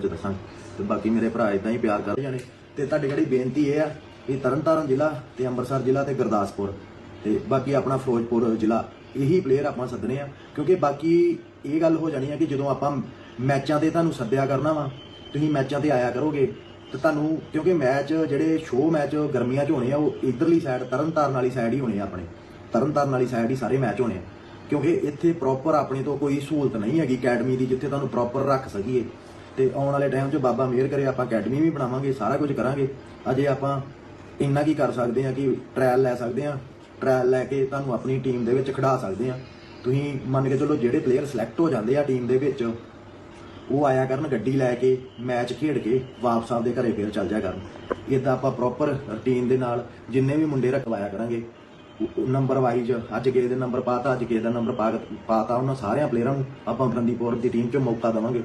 ਚ ਦੱਸਾਂਗੇ ਤੇ ਬਾਕੀ ਮੇਰੇ ਭਰਾ ਇਦਾਂ ਹੀ ਪਿਆਰ ਕਰਦੇ ਜਾਣੇ। ਤੇ ਤੁਹਾਡੀ ਜਿਹੜੀ ਬੇਨਤੀ ਇਹ ਆ ਵੀ ਤਰਨਤਾਰਨ ਜ਼ਿਲ੍ਹਾ ਤੇ ਅੰਮ੍ਰਿਤਸਰ ਜ਼ਿਲ੍ਹਾ ਤੇ ਗੁਰਦਾਸਪੁਰ। ਤੇ ਬਾਕੀ ਆਪਣਾ ਫਿਰੋਜ਼ਪੁਰ ਜ਼ਿਲ੍ਹਾ, ਇਹੀ ਪਲੇਅਰ ਆਪਾਂ ਸੱਦਣੇ ਆ। ਕਿਉਂਕਿ ਬਾਕੀ ਇਹ ਗੱਲ ਹੋ ਜਾਣੀ ਆ ਕਿ ਜਦੋਂ ਆਪਾਂ ਮੈਚਾਂ ਤੇ ਤੁਹਾਨੂੰ ਸੱਦਿਆ ਕਰਨਾ ਵਾ, ਤੁਸੀਂ ਮੈਚਾਂ ਤੇ ਆਇਆ ਕਰੋਗੇ, ਤੇ ਤੁਹਾਨੂੰ ਕਿਉਂਕਿ ਮੈਚ ਜਿਹੜੇ ਸ਼ੋਅ ਮੈਚ ਗਰਮੀਆਂ 'ਚ ਹੋਣੇ ਆ, ਉਹ ਇਧਰਲੀ ਸਾਈਡ ਤਰਨਤਾਰਨ ਵਾਲੀ ਸਾਈਡ ਹੀ ਹੋਣੇ ਆ ਆਪਣੇ। ਤਰਨਤਾਰਨ ਵਾਲੀ ਸਾਈਡ ਹੀ ਸਾਰੇ ਮੈਚ ਹੋਣੇ ਆ। ਕਿਉਂਕਿ ਇੱਥੇ ਪ੍ਰੋਪਰ ਆਪਣੇ ਤੋਂ ਕੋਈ ਸਹੂਲਤ ਨਹੀਂ ਹੈਗੀ ਅਕੈਡਮੀ ਦੀ, ਜਿੱਥੇ ਤੁਹਾਨੂੰ ਪ੍ਰੋਪਰ ਰੱਖ ਸਕੀਏ। ਤੇ ਆਉਣ ਵਾਲੇ ਟਾਈਮ 'ਚ ਬਾਬਾ ਮਿਹਰ ਕਰੇ, ਆਪਾਂ ਅਕੈਡਮੀ ਵੀ ਬਣਾਵਾਂਗੇ, ਸਾਰਾ ਕੁਝ ਕਰਾਂਗੇ। ਅਜੇ ਆਪਾਂ ਇੰਨਾ ਕੀ ਕਰ ਸਕਦੇ ਆ ਕਿ ਟ੍ਰਾਇਲ ਲੈ ਸਕਦੇ ਆ ਟ੍ਰਾਇਲ ਲੈ ਕੇ ਤੁਹਾਨੂੰ ਆਪਣੀ ਟੀਮ ਦੇ ਵਿੱਚ ਖਿਡਾ ਸਕਦੇ ਆ ਤੁਸੀਂ ਮੰਨ ਕੇ ਚਲੋ ਜਿਹੜੇ ਪਲੇਅਰ ਸਿਲੈਕਟ ਹੋ ਜਾਂਦੇ ਆ ਟੀਮ ਦੇ ਵਿੱਚ, ਉਹ ਆਇਆ ਕਰਨ ਗੱਡੀ ਲੈ ਕੇ ਮੈਚ ਖੇਡ ਕੇ ਵਾਪਸ ਆਪਦੇ ਘਰੇ ਫੇਰ ਚੱਲ ਜਾਇਆ ਕਰਨ। ਇਦਾਂ ਆਪਾਂ ਪ੍ਰੋਪਰ ਰੁਟੀਨ ਦੇ ਨਾਲ ਜਿੰਨੇ ਵੀ ਮੁੰਡੇ ਰਖਵਾਇਆ ਕਰਾਂਗੇ ਨੰਬਰ ਵਾਈਜ਼ ਅੱਜ ਕਿਸੇ ਦੇ ਨੰਬਰ ਪਾਤਾ, ਅੱਜ ਕਿਸੇ ਦਾ ਨੰਬਰ ਪਾਤਾ, ਉਹਨਾਂ ਸਾਰਿਆਂ ਪਲੇਅਰਾਂ ਨੂੰ ਆਪਾਂ ਫਰੰਦੀਪੁਰ ਦੀ ਟੀਮ 'ਚ ਮੌਕਾ ਦੇਵਾਂਗੇ।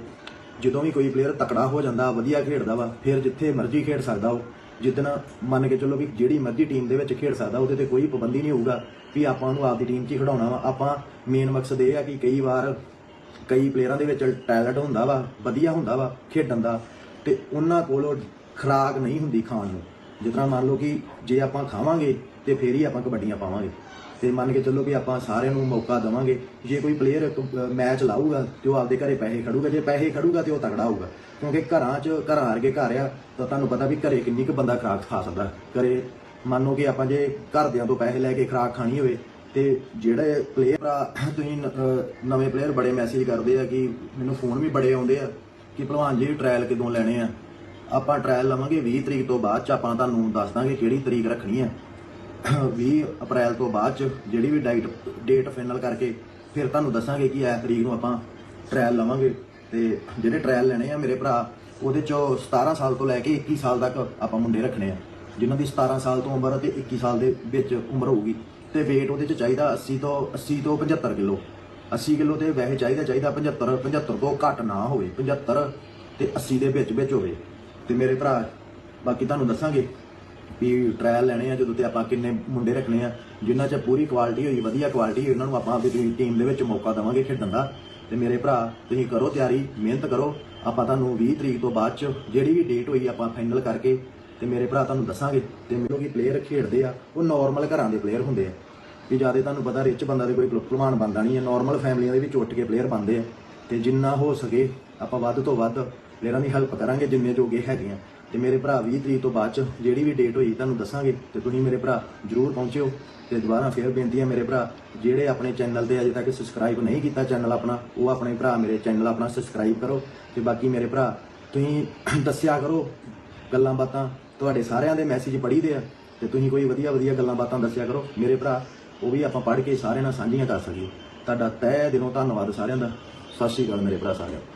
ਜਦੋਂ ਵੀ ਕੋਈ ਪਲੇਅਰ ਤਕੜਾ ਹੋ ਜਾਂਦਾ, ਵਧੀਆ ਖੇਡਦਾ ਵਾ, ਫਿਰ ਜਿੱਥੇ ਮਰਜ਼ੀ ਖੇਡ ਸਕਦਾ ਉਹ। ਜਿੱਦਣ ਮੰਨ ਕੇ ਚੱਲੋ ਵੀ ਜਿਹੜੀ ਮਰਜ਼ੀ ਟੀਮ ਦੇ ਵਿੱਚ ਖੇਡ ਸਕਦਾ, ਉਹਦੇ ਤੇ ਕੋਈ ਪਾਬੰਦੀ ਨਹੀਂ ਹੋਊਗਾ ਵੀ ਆਪਾਂ ਉਹਨੂੰ ਆਪਦੀ ਟੀਮ 'ਚ ਹੀ ਖਿਡਾਉਣਾ ਵਾ। ਆਪਾਂ ਮੇਨ ਮਕਸਦ ਇਹ ਆ ਕਿ ਕਈ ਵਾਰ ਕਈ ਪਲੇਅਰਾਂ ਦੇ ਵਿੱਚ ਟੈਲੈਂਟ ਹੁੰਦਾ ਵਾ, ਵਧੀਆ ਹੁੰਦਾ ਵਾ ਖੇਡਣ ਦਾ, ਤੇ ਉਹਨਾਂ ਕੋਲ ਖਰਾਕ ਨਹੀਂ ਹੁੰਦੀ ਖਾਣ ਨੂੰ। ਜਿਸ ਤਰ੍ਹਾਂ ਮੰਨ ਲਓ ਕਿ ਜੇ ਆਪਾਂ ਖਾਵਾਂਗੇ, ਤੇ ਫੇਰ ਹੀ ਆਪਾਂ ਕਬੱਡੀਆਂ ਪਾਵਾਂਗੇ। ਤੇ ਮੰਨ ਕੇ ਚੱਲੋ ਵੀ ਆਪਾਂ ਸਾਰਿਆਂ ਨੂੰ ਮੌਕਾ ਦੇਵਾਂਗੇ, ਜੇ ਕੋਈ ਪਲੇਅਰ ਮੈਚ ਲਾਊਗਾ ਤੇ ਉਹ ਆਪਦੇ ਘਰੇ ਪੈਸੇ ਖੜੂਗਾ, ਜੇ ਪੈਸੇ ਖੜੂਗਾ ਤੇ ਉਹ ਤਕੜਾ ਹੋਊਗਾ। ਕਿਉਂਕਿ ਘਰਾਂ 'ਚ ਘਰਾਂ ਵਰਗੇ ਘਰ ਆ, ਤਾਂ ਤੁਹਾਨੂੰ ਪਤਾ ਵੀ ਘਰੇ ਕਿੰਨੀ ਕੁ ਬੰਦਾ ਖਰਾਕ ਖਾ ਸਕਦਾ। ਘਰੇ ਮੰਨੋ ਕਿ ਆਪਾਂ ਜੇ ਘਰਦਿਆਂ ਤੋਂ ਪੈਸੇ ਲੈ ਕੇ ਖਰਾਕ ਖਾਣੀ ਹੋਵੇ, ਤੇ ਜਿਹੜੇ ਪਲੇਅਰ ਆ ਤੁਸੀਂ ਨਵੇਂ ਪਲੇਅਰ ਬੜੇ ਮੈਸੇਜ ਕਰਦੇ ਆ ਕਿ ਮੈਨੂੰ ਫੋਨ ਵੀ ਬੜੇ ਆਉਂਦੇ ਆ ਕਿ ਭਲਵਾਨ ਜੀ ਟ੍ਰਾਇਲ ਕਦੋਂ ਲੈਣੇ ਆ। ਆਪਾਂ ਟ੍ਰਾਇਲ ਲਵਾਂਗੇ 20 ਤਰੀਕ ਤੋਂ ਬਾਅਦ ਚ ਆਪਾਂ ਤੁਹਾਨੂੰ ਦੱਸ ਦਾਂਗੇ ਕਿਹੜੀ ਤਰੀਕ ਰੱਖਣੀ ਆ। 20 ਅਪ੍ਰੈਲ ਤੋਂ ਬਾਅਦ ਚ ਜਿਹੜੀ ਵੀ ਡਾਈਟ, ਡੇਟ ਫਾਈਨਲ ਕਰਕੇ ਫਿਰ ਤੁਹਾਨੂੰ ਦੱਸਾਂਗੇ ਕਿ ਇਹ ਤਰੀਕ ਨੂੰ ਆਪਾਂ ਟ੍ਰਾਇਲ ਲਵਾਂਗੇ। ਤੇ ਜਿਹੜੇ ਟ੍ਰਾਇਲ ਲੈਣੇ ਆ ਮੇਰੇ ਭਰਾ, ਉਹਦੇ ਚੋਂ 17 ਸਾਲ ਤੋਂ ਲੈ ਕੇ 21 ਸਾਲ ਤੱਕ ਆਪਾਂ ਮੁੰਡੇ ਰੱਖਣੇ ਆ। ਜਿਨ੍ਹਾਂ ਦੀ 17 ਸਾਲ ਤੋਂ ਉਮਰ ਤੇ 21 ਸਾਲ ਦੇ ਵਿੱਚ ਉਮਰ ਹੋਊਗੀ। ਤੇ weight ਉਹਦੇ ਚ ਚਾਹੀਦਾ 80 ਤੋਂ 80 ਤੋਂ 75 ਕਿਲੋ। 80 ਕਿਲੋ ਤੇ ਵੈਸੇ ਚਾਹੀਦਾ ਚਾਹੀਦਾ 75 75 ਤੋਂ ਘੱਟ ਨਾ ਹੋਵੇ। 75 ਤੇ 80 ਦੇ ਵਿੱਚ ਵਿੱਚ ਹੋਵੇ। ਤੇ ਮੇਰੇ ਭਰਾ, ਬਾਕੀ ਤੁਹਾਨੂੰ ਦੱਸਾਂਗੇ ਵੀ ਟ੍ਰਾਇਲ ਲੈਣੇ ਆ, ਜਦੋਂ ਤੇ ਆਪਾਂ ਕਿੰਨੇ ਮੁੰਡੇ ਰੱਖਣੇ ਆ ਜਿਨ੍ਹਾਂ 'ਚ ਪੂਰੀ ਕੁਆਲਿਟੀ ਹੋਈ, ਵਧੀਆ ਕੁਆਲਿਟੀ ਹੋਈ, ਉਹਨਾਂ ਨੂੰ ਆਪਾਂ ਆਪਣੀ ਟੀਮ ਦੇ ਵਿੱਚ ਮੌਕਾ ਦੇਵਾਂਗੇ ਖੇਡਣ ਦਾ। ਤੇ ਮੇਰੇ ਭਰਾ, ਤੁਸੀਂ ਕਰੋ ਤਿਆਰੀ, ਮਿਹਨਤ ਕਰੋ। ਆਪਾਂ ਤੁਹਾਨੂੰ 20 ਤਰੀਕ ਤੋਂ ਬਾਅਦ 'ਚ ਜਿਹੜੀ ਵੀ ਡੇਟ ਹੋਈ, ਆਪਾਂ ਫਾਈਨਲ ਕਰਕੇ ਤੇ ਮੇਰੇ ਭਰਾ ਤੁਹਾਨੂੰ ਦੱਸਾਂਗੇ। ਤੇ ਮੈਨੂੰ ਕਿ ਪਲੇਅਰ ਖੇਡਦੇ ਆ, ਉਹ ਨਾਰਮਲ ਘਰਾਂ ਦੇ ਪਲੇਅਰ ਹੁੰਦੇ ਆ। ਵੀ ਜ਼ਿਆਦਾ ਤੁਹਾਨੂੰ ਪਤਾ ਰਿਚ ਬੰਦਾ ਦੇ ਕੋਈ ਭਲਵਾਨ ਬੰਦਾ ਨਹੀਂ ਹੈ ਨਾਰਮਲ ਫੈਮਲੀਆਂ ਦੇ ਵਿੱਚ ਉੱਠ ਕੇ ਪਲੇਅਰ ਬਣਦੇ ਆ। ਤੇ ਜਿੰਨਾ ਹੋ ਸਕੇ, ਆਪਾਂ ਵੱਧ ਤੋਂ ਵੱਧ ਪਲੇਅਰਾਂ ਦੀ ਹੈਲਪ ਕਰਾਂਗੇ, ਜਿੰਨੇ ਜੋਗੇ ਹੈਗੇ ਆ। ਤੇ ਮੇਰੇ ਭਰਾ 20 ਤਰੀਕ ਤੋਂ ਬਾਅਦ ਚ ਜਿਹੜੀ ਵੀ ਡੇਟ ਹੋਈ ਤੁਹਾਨੂੰ ਦੱਸਾਂਗੇ ਤੇ ਤੁਸੀਂ ਮੇਰੇ ਭਰਾ ਜਰੂਰ ਪਹੁੰਚਿਓ ਤੇ ਦੁਬਾਰਾ ਫੇਰ ਬੇਨਤੀ ਹੈ ਮੇਰੇ ਭਰਾ, ਜਿਹੜੇ ਆਪਣੇ ਚੈਨਲ ਤੇ ਅਜੇ ਤੱਕ ਸਬਸਕ੍ਰਾਈਬ ਨਹੀਂ ਕੀਤਾ ਚੈਨਲ ਆਪਣਾ, ਉਹ ਆਪਣੇ ਭਰਾ ਮੇਰੇ ਚੈਨਲ ਆਪਣਾ ਸਬਸਕ੍ਰਾਈਬ ਕਰੋ ਤੇ ਬਾਕੀ ਮੇਰੇ ਭਰਾ, ਤੁਸੀਂ ਦੱਸਿਆ ਕਰੋ ਗੱਲਾਂ ਬਾਤਾਂ, ਤੁਹਾਡੇ ਸਾਰਿਆਂ ਦੇ ਮੈਸੇਜ ਪੜੀਦੇ ਆ ਤੇ ਤੁਸੀਂ ਕੋਈ ਵਧੀਆ ਵਧੀਆ ਗੱਲਾਂ ਬਾਤਾਂ ਦੱਸਿਆ ਕਰੋ। ਮੇਰੇ ਭਰਾ, ਉਹ ਵੀ ਆਪਾਂ ਪੜ੍ਹ ਕੇ ਸਾਰਿਆਂ ਨਾਲ ਸਾਂਝੀਆਂ ਕਰ ਸਕੀਏ। ਤੁਹਾਡਾ ਤਹਿ ਦਿਲੋਂ ਧੰਨਵਾਦ ਸਾਰਿਆਂ ਦਾ। ਸਤਿ ਸ਼੍ਰੀ ਅਕਾਲ ਮੇਰੇ ਭਰਾ ਸਾਰਿਆਂ ਨੂੰ